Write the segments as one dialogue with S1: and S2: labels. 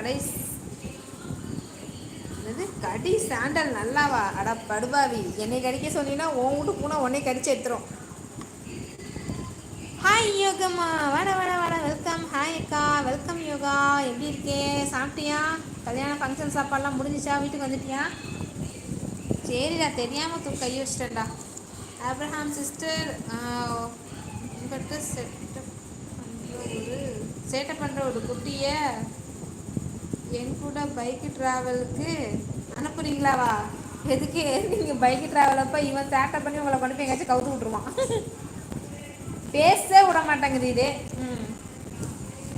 S1: கடை என்னது? கடி சாண்டல் நல்லாவா? அட படுபாவி. என்னை கடிக்க சொன்னீங்கன்னா உன் வீட்டு பூனை உன்னை கடிச்சு எடுத்துரும். ஹாய் யோகம்மா. வட வட வட. வெல்கம் ஹாய் அக்கா. வெல்கம் யோகா. எப்படி இருக்கே? சாப்பிட்டியா? கல்யாண ஃபங்க்ஷன் சாப்பாடுலாம் முடிஞ்சிச்சா? வீட்டுக்கு வந்துட்டியா? சரிடா. தெரியாமல் தூ கை வச்சிட்டேன்டா. அப்ரஹாம் சிஸ்டர் உங்கள்கிட்ட செட்டப் பண்ணுற ஒரு சேட்டப் பண்ணுற ஒரு குட்டியை என் கூட பைக்கு ட்ராவலுக்கு அனுப்புறீங்களாவா எதுக்கு? நீங்கள் பைக்கு ட்ராவல் அப்போ இவன் சேட்டை பண்ணி உங்களை கொண்டு போய் எங்கேயாச்சும் கவுத்து விட்ருவான் பேச விட மாட்டேங்குது இது. ம்.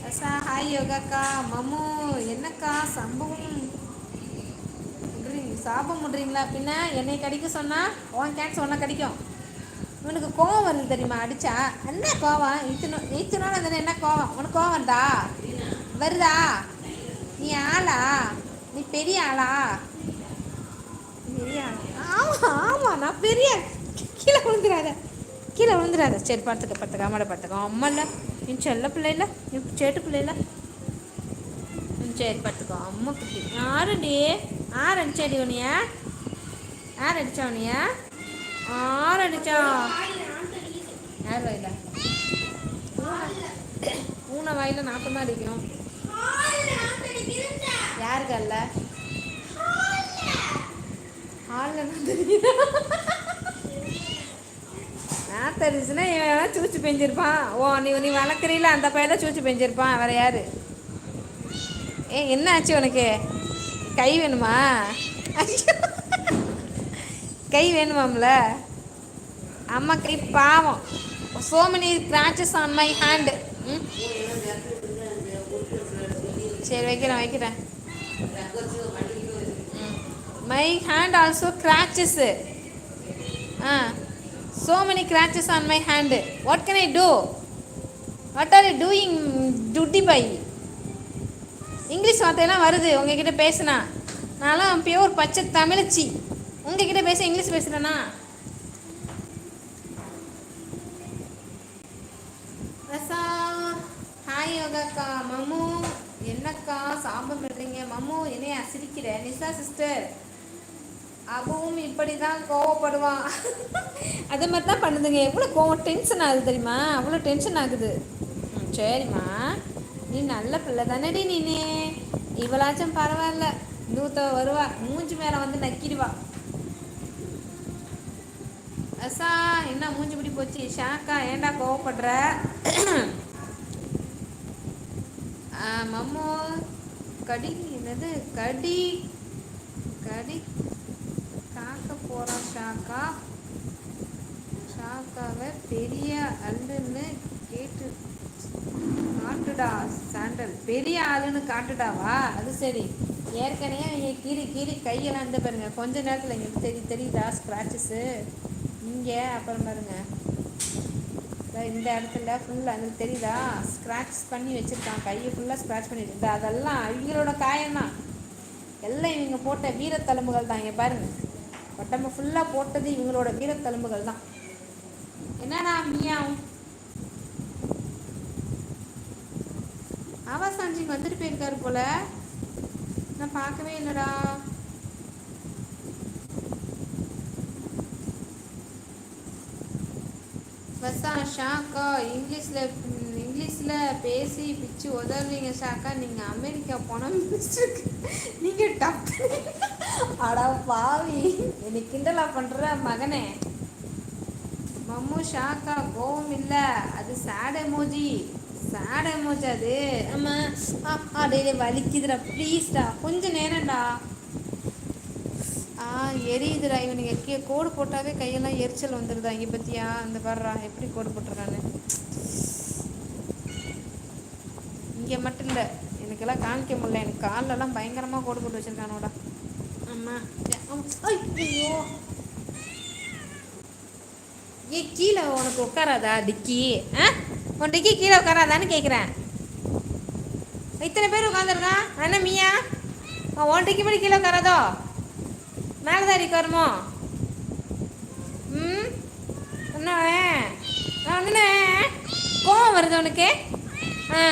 S1: அசா ஹாய் யோகாக்கா. மமு என்னக்கா சம்பவம்? சாபம் முடுறீங்களா பின்ன என்னை கடிக்க சொன்னால் உன் கேன்ஸ் ஒன்றா கடிக்கும். உனக்கு கோவம் வருது தெரியுமா? அடிச்சா. என்ன கோவம்? இத்தனை இத்தனை என்ன கோவம்? உனக்கு கோவம் வருதா? வருதா? நீ ஆளா? நீ பெரிய ஆளா? பெரிய ஆளா? ஆமாம் ஆமாம் நான் பெரிய கீழே விழுந்துடாத கீழே விழுந்துடாத சரி பார்த்துக்க பார்த்துக்க அம்மாட பார்த்துக்க அம்மா இல்லை. நீ செல்ல பிள்ளைல நீ சேட்டு பிள்ளைல சரி பார்த்துக்கோ அம்மா குட்டி. ஆறுடி ஆறு அடிச்சாடி உனிய யார் அடிச்சா உனிய ஆறு அடிச்சா? யார் வாயில? ஊனை வாயில நாட்டமாக அடிக்கணும். யாருக்கு அல்ல நான் தெரிஞ்சுன்னா இவன் சூச்சு பெஞ்சிருப்பான்? ஓ நீ நீ வளர்க்குறீல அந்த பையன் சூச்சு பெஞ்சிருப்பான். வேற யாரு? ஏ என்ன ஆச்சு உனக்கு? கை வேணுமா? கை வேணுமாம்ல? அம்மா கை பாவம். So many scratches on my? Hand சரி வைக்கிறேன் வைக்கிறேன். மை. ஹேண்ட் ஆல்சோ கிராச்சஸ் ஆ. So many scratches on my hand what can I do what are you doing duty English வார்த்தையெல்லாம் வருது. உங்ககிட்ட பேசுனா. நான்லாம் பியூர் பச்சை தமிழச்சி. உங்ககிட்ட பேச இங்கிலீஷ் பேசுகிறேன்னா ரசா ஹாய் மம்மு என்னக்கா சாம்பம் பண்ணுறீங்க மம்மு என்னைய சிரிக்கிற நிஷா சிஸ்டர் அவவும் இப்படி தான் கோவப்படுவான். அதே மாதிரி தான் பண்ணுதுங்க. எவ்வளோ கோவம் டென்ஷன் ஆகுது தெரியுமா? அவ்வளோ டென்ஷன் ஆகுது. ம் சரிம்மா. நீ நல்ல பிள்ளை தானடி நீனே. இவளாச்சும் பரவாயில்ல. நூத்த வருவா. மூஞ்சி மேலே வந்து நக்கிடுவா. அசா என்ன மூஞ்சி பிடி போச்சு? ஷாக்கா ஏண்டா கோவப்படுற? மம்மோ கடி என்னது? கடி. கடி. காக்க போகிறான் ஷாக்கா ஷாக்காவை பெரிய அல்லுன்னு கேட்டு காட்டுடா சாண்டல். பெரிய ஆளுன்னு காட்டுடாவா? அது சரி. ஏற்கனவே இங்கே கீறி கீறி கையெல்லாம் இருந்து பாருங்க. கொஞ்ச நேரத்தில் இங்கே தெரி தெரியுதா? ஸ்க்ராச்சஸு இங்கே அப்புறம் பாருங்கள் இந்த இடத்துல ஃபுல்லாக அந்த தெரியுதா? ஸ்க்ராட்ச் பண்ணி வச்சுருக்கான். கையை ஃபுல்லாக ஸ்க்ராட்ச் பண்ணி வச்சுருந்தா அதெல்லாம் அவங்களோட காயம்தான் எல்லாம் இவங்க போட்ட வீரத்தழும்புகள் தான். இங்கே பாருங்க. உடம்பு ஃபுல்லாக போட்டது இவங்களோட வீரத்தழும்புகள் தான். என்னடா மியாவும் ஆவாசாஞ்சிக்கு வந்துட்டு போயிருக்காரு போல. நான் பார்க்கவே இல்லைடா. வசா ஷாக்கா இங்கிலீஷில் இங்கிலீஷில் பேசி பிச்சு உதவுறீங்க ஷாக்கா நீங்கள் அமெரிக்கா போனால் பிடிச்சிருக்கு நீங்கள் டப்பு அடா பாவி. என்னை கிண்டலா பண்ணுற மகனே. மம்மு ஷாக்கா கோவம் இல்லை. அது சேட் எமோஜி சேட் எமோஜி அது. ஆமாம் டெய்லி வலிக்குதுடா. ப்ளீஸ்டா கொஞ்சம் நேரம்டா. ஆ எரியுதுடா இவனுங்க கே கோடு போட்டாவே கையெல்லாம் எரிச்சல் வந்துடுதா இங்கே பற்றியா அந்த பாடுறா எப்படி கோடு போட்டிருக்கான்னு இங்கே மட்டும் இல்லை எனக்கெல்லாம் காமிக்க முடியல. எனக்கு காலெல்லாம் பயங்கரமாக கோடு போட்டு வச்சுருக்கானோடா ஆமாம் ஐயோ ஏ கீழே உனக்கு உட்காராதா டிக்கி? ஆ? உன் டிக்கி கீழே உட்காராதான்னு கேட்குறேன் இத்தனை பேர் உட்காந்துருக்கா என்ன மியா. உன் டிக்கி படி கீழே உட்காராதோ? மேலே தான் ம்? ம் நான் வந்து கோவம் வருது உனக்கு? ஆ.